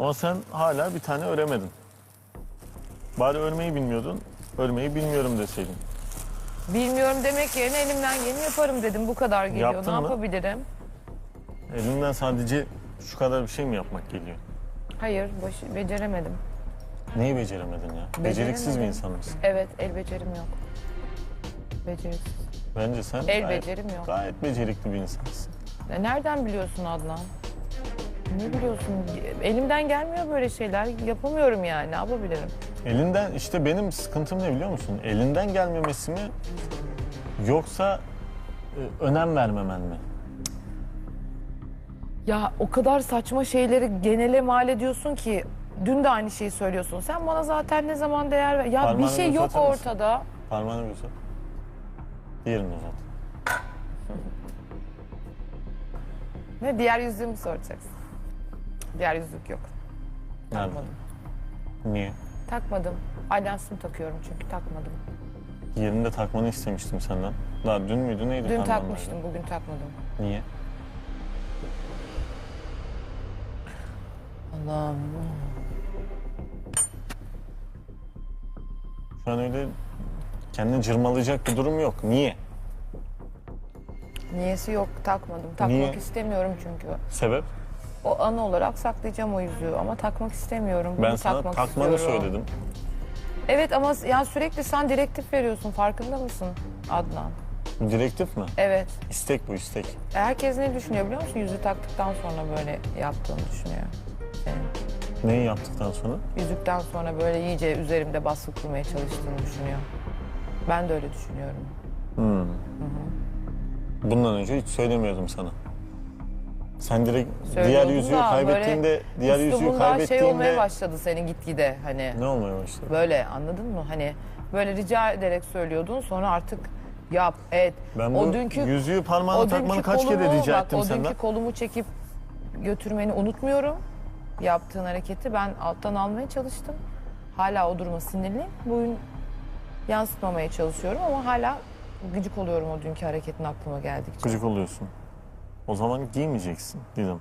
Ama sen hala bir tane öremedin. Bari örmeyi bilmiyordun. Örmeyi bilmiyorum deseydin. Bilmiyorum demek yerine elimden geleni yaparım dedim. Bu kadar geliyor. Yaptın ne mı? yapabilirim? Elinden sadece şu kadar bir şey mi yapmak geliyor? Hayır, baş- beceremedim. Neyi beceremedin ya? Beceriksiz bir Beceremedim. insan mısın? Evet, el becerim yok. Beceriksiz. Bence sen El gayet, becerim yok. gayet becerikli bir insansın. Ya Nereden biliyorsun Adnan? Ne biliyorsun? Elimden gelmiyor böyle şeyler. Yapamıyorum yani. Ne yapabilirim? Elinden işte benim sıkıntım ne biliyor musun? Elinden gelmemesi mi yoksa e, önem vermemen mi? Ya o kadar saçma şeyleri genele mal ediyorsun ki dün de aynı şeyi söylüyorsun. Sen bana zaten ne zaman değer ver... Ya Parmağını bir şey yok uzatır mısın? ortada. Parmağını bir uzat. Diğerini uzat. Ne diğer yüzüğümü soracaksın. Diğer yüzük yok. Nerede? Takmadım. Niye? Takmadım. Alyansımı takıyorum çünkü takmadım. Yerinde takmanı istemiştim senden. Daha dün müydü neydi? Dün takmıştım, bugün takmadım. Niye? Allah'ım. Şu an öyle kendini cırmalayacak bir durum yok. Niye? Niyesi yok, takmadım. Takmak Niye? istemiyorum çünkü. Sebep? O anı olarak saklayacağım o yüzüğü ama takmak istemiyorum. Ben Bunu sana takmak takmanı istiyorum. söyledim. Evet ama yani sürekli sen direktif veriyorsun. Farkında mısın Adnan? Direktif mi? Evet. İstek bu istek. Herkes ne düşünüyor biliyor musun? Yüzüğü taktıktan sonra böyle yaptığını düşünüyor. Senin. Neyi yaptıktan sonra? Yüzükten sonra böyle iyice üzerimde baskı kurmaya çalıştığını düşünüyor. Ben de öyle düşünüyorum. Bundan önce hiç söylemiyordum sana. Sen direkt diğer Söylüyordum yüzüğü da kaybettiğinde, böyle diğer yüzüğü üslubun daha şey olmaya kaybettiğinde başladı senin gitgide hani. ne olmaya başladı? Böyle anladın mı? Hani böyle rica ederek söylüyordun sonra artık yap, et. Ben bu o dünkü yüzüğü parmağına o takmanı dünkü kaç kere kolumu, rica bak, ettim o senden? dünkü kolumu çekip götürmeni unutmuyorum. Yaptığın hareketi ben alttan almaya çalıştım. Hala o duruma sinirliyim. Bugün yansıtmamaya çalışıyorum ama hala gıcık oluyorum o dünkü hareketin aklıma geldikçe. Gıcık oluyorsun. O zaman giymeyeceksin Didem.